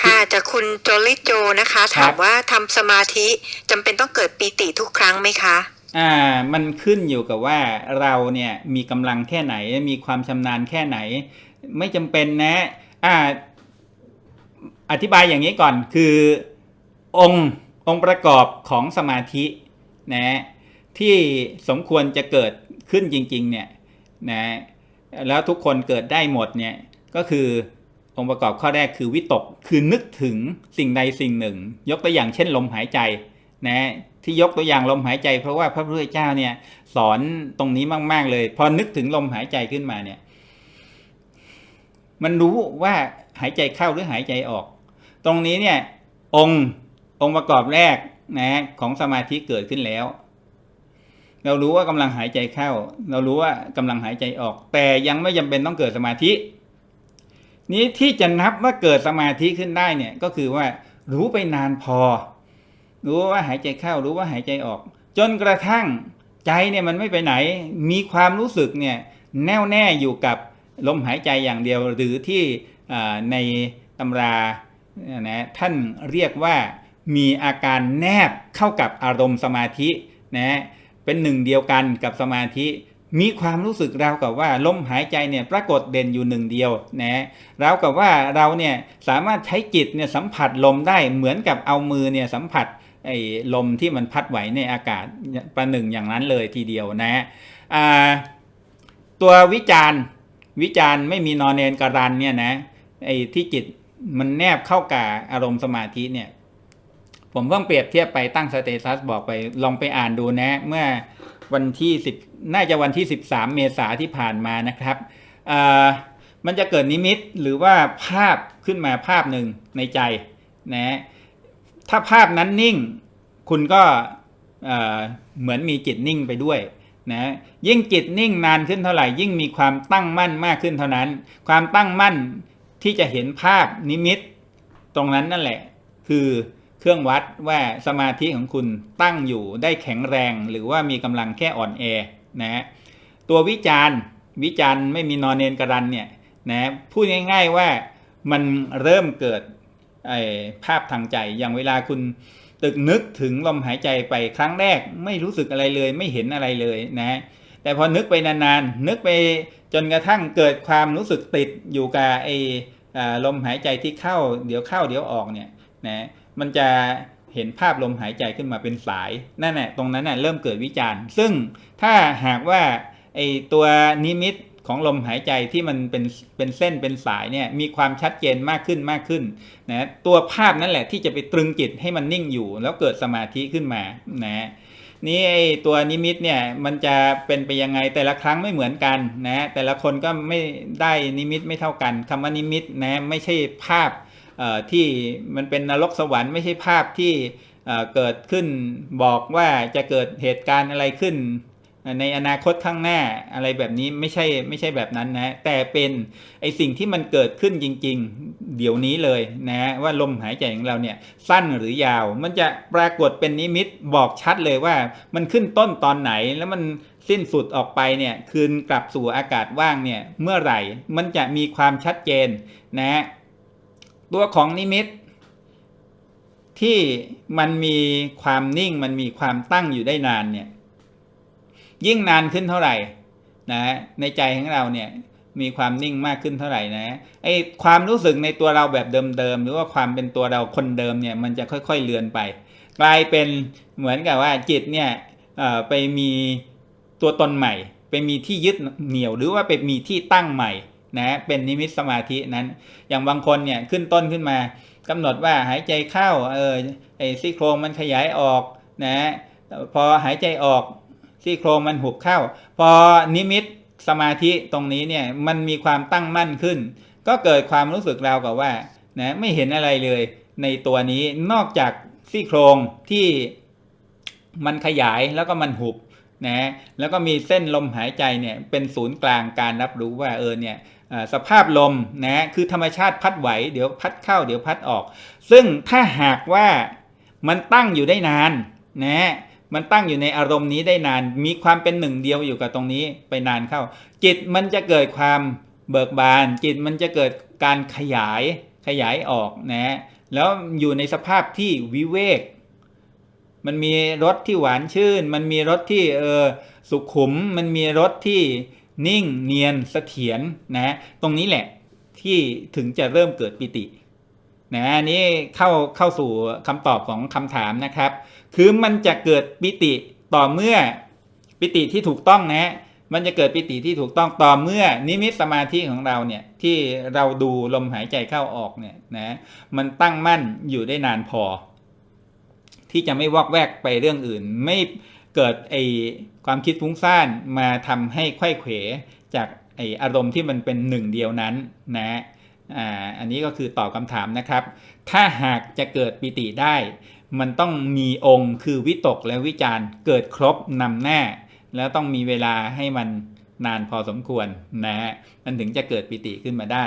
ค่ะจากคุณโจลิโจนะคะครัถาบมว่าทำสมาธิจำเป็นต้องเกิดปีติทุกครั้งไหมคะ อ่า มันขึ้นอยู่กับว่าเราเนี่ยมีกำลังแค่ไหน มีความชำนาญแค่ไหน ไม่จำเป็นนะ อ่า อธิบายอย่างนี้ก่อนคือองค์องค์ประกอบของสมาธินะที่สมควรจะเกิดขึ้นจริง ๆ เนี่ยนะแล้วทุกคนเกิดได้หมดเนี่ยก็คือ องค์ประกอบข้อแรกคือวิตกคือนึกถึงสิ่งใดสิ่งหนึ่ง ยกตัวอย่างเช่นลมหายใจนะที่ยกตัวอย่างลมหายใจ เพราะว่าพระพุทธเจ้าเนี่ยสอนตรงนี้มาก ๆ เลย พอนึกถึงลมหายใจขึ้นมาเนี่ย มันรู้ว่าหายใจเข้าหรือหายใจออก ตรงนี้เนี่ย องค์องค์ประกอบแรกนะของสมาธิเกิดขึ้นแล้ว เรารู้ว่ากำลังหายใจเข้า เรารู้ว่ากำลังหายใจออก แต่ยังไม่จำเป็นต้องเกิดสมาธิ นี้ที่จะนับว่าเกิดสมาธิขึ้นได้เนี่ยก็คือว่ารู้ไปนานพอ รู้ว่าหายใจเข้ารู้ว่าหายใจออก จนกระทั่งใจเนี่ยมันไม่ไปไหน มีความรู้สึกเนี่ยแน่วแน่อยู่กับลมหายใจอย่างเดียว หรือที่ในตำรานะท่านเรียกว่ามีอาการแนบเข้ากับอารมณ์สมาธินะเป็นหนึ่งเดียวกันกับสมาธิ มีความรู้สึกราวกับว่าลมหายใจเนี่ยปรากฏเด่นอยู่หนึ่งเดียวนะราวกับว่าเราเนี่ยสามารถใช้จิตเนี่ยสัมผัสลมได้เหมือนกับเอามือเนี่ยสัมผัสไอ้ลมที่มันพัดไหวในอากาศประหนึ่งอย่างนั้นเลยทีเดียวนะฮะตัววิจารณ์วิจารณ์ไม่มีนอนเนนการันเนี่ยนะไอ้ที่จิตมันแนบเข้ากับอารมณ์สมาธิเนี่ยผมเพิ่งเปรียบเทียบไปตั้งสเตตัสบอกไปลองไปอ่านดูนะ เมื่อ วันที่สิบน่าจะวันที่13เมษาที่ผ่านมานะครับมันจะเกิดนิมิตหรือว่าภาพขึ้นมาภาพหนึ่งในใจนะถ้าภาพนั้นนิ่ง คุณก็เอ่อเหมือนมีจิตนิ่งไปด้วยนะยิ่งจิตนิ่งนานขึ้นเท่าไหร่ยิ่งมีความตั้งมั่นมากขึ้นเท่านั้น ความตั้งมั่นที่จะเห็นภาพนิมิต ตรงนั้นนั่นแหละ คือ เครื่องวัดว่าสมาธิของคุณตั้งอยู่ได้แข็งแรง หรือว่ามีกำลังแค่อ่อนแอนะฮะตัววิจารณ์วิจารณ์ไม่มีนอนเนนกระดันเนี่ยนะพูดง่ายๆว่ามันเริ่มเกิดภาพทางใจ อย่างเวลาคุณตึกนึกถึงลมหายใจไปครั้งแรกไม่รู้สึกอะไรเลย ไม่เห็นอะไรเลยนะแต่พอนึกไปนานๆ นึกไปจนกระทั่งเกิดความรู้สึกติดอยู่กับไอ้อ่าลมหายใจที่เข้าเดี๋ยวเข้าเดี๋ยวออกเนี่ยนะ มันจะเห็นภาพลมหายใจขึ้นมาเป็นสายนั่นแหละตรงนั้นน่ะเริ่มเกิดวิจารณ์ ซึ่งถ้าหากว่าไอตัวนิมิตของลมหายใจที่มันเป็นเป็นเส้นเป็นสายเนี่ยมีความชัดเจนมากขึ้นมากขึ้นนะตัวภาพนั่นแหละที่จะไปตรึงจิตให้มันนิ่งอยู่ แล้วเกิดสมาธิขึ้นมานะนี่ไอตัวนิมิตเนี่ยมันจะเป็นไปยังไงแต่ละครั้งไม่เหมือนกันนะแต่ละคนก็ไม่ได้นิมิตไม่เท่ากันคำว่านิมิตนะไม่ใช่ภาพ ที่มันเป็นนรกสวรรค์ไม่ใช่ภาพที่เกิดขึ้นบอกว่าจะเกิดเหตุการณ์อะไรขึ้น ในอนาคตข้างหน้าอะไรแบบนี้ไม่ใช่ไม่ใช่แบบนั้นนะแต่เป็นไอสิ่งที่มันเกิดขึ้นจริง ๆ เดี๋ยวนี้เลยนะว่าลมหายใจของเราเนี่ยสั้นหรือยาว มันจะปรากฏเป็นนิมิตบอกชัดเลยว่ามันขึ้นต้นตอนไหนแล้วมันสิ้นสุดออกไปเนี่ยคืนกลับสู่อากาศว่างเนี่ยเมื่อไหร่มันจะมีความชัดเจนนะ ตัวของนิมิต ที่มันมีความนิ่งมันมีความตั้งอยู่ได้นานเนี่ยยิ่งนานขึ้นเท่าไหร่นะในใจของเราเนี่ยมีความนิ่งมากขึ้นเท่าไหร่นะไอความรู้สึกในตัวเราแบบเดิมๆหรือว่าความเป็นตัวเราคนเดิมเนี่ยมันจะค่อยๆเลือนไป กลายเป็นเหมือนกับว่าจิตเนี่ยไปมีตัวตนใหม่ ไปมีที่ยึดเหนี่ยวหรือว่าไปมีที่ตั้งใหม่ นะเป็นนิมิตสมาธินั้น อย่างบางคนเนี่ยขึ้นต้นขึ้นมากำหนดว่าหายใจเข้าเออไอซี่โครงมันขยายออกนะพอหายใจออกซี่โครงมันหุบเข้า พอนิมิตสมาธิตรงนี้เนี่ยมันมีความตั้งมั่นขึ้น ก็เกิดความรู้สึกราวกับว่านะไม่เห็นอะไรเลยในตัวนี้นอกจากซี่โครงที่มันขยายแล้วก็มันหุบ นะแล้วก็มีเส้นลมหายใจเนี่ยเป็นศูนย์กลางการรับรู้ว่าเออเนี่ยสภาพลมนะคือธรรมชาติพัดไหวเดี๋ยวพัดเข้าเดี๋ยวพัดออก ซึ่งถ้าหากว่ามันตั้งอยู่ได้นานนะมันตั้งอยู่ในอารมณ์นี้ได้นาน มีความเป็นหนึ่งเดียวอยู่กับตรงนี้ไปนานเข้า จิตมันจะเกิดความเบิกบาน จิตมันจะเกิดการขยายขยายออกนะแล้วอยู่ในสภาพที่วิเวก มันมีรสที่หวานชื่น มันมีรสที่เออสุขุม มันมีรสที่นิ่งเนียนเสถียรนะตรงนี้แหละที่ถึงจะเริ่มเกิดปิตินะอันนี้เข้าเข้าสู่คำตอบของคำถามนะครับ คือมันจะเกิดปิติต่อเมื่อปิติที่ถูกต้องนะมันจะเกิดปิติที่ถูกต้องต่อเมื่อนิมิตสมาธิของเราเนี่ยที่เราดูลมหายใจเข้าออกเนี่ยนะมันตั้งมั่นอยู่ได้นานพอ ที่จะไม่วอกแวกไปเรื่องอื่น ไม่เกิดไอความคิดฟุ้งซ่านมาทำให้ไข้เขวจากไออารมณ์ที่มันเป็นหนึ่งเดียวนั้นนะอ่าอันนี้ก็คือตอบคำถามนะครับ ถ้าหากจะเกิดปิติได้ มันต้องมีองค์คือวิตกและวิจารณ์เกิดครบนำหน้า แล้วต้องมีเวลาให้มันนานพอสมควรนะฮะมันถึงจะเกิดปิติขึ้นมาได้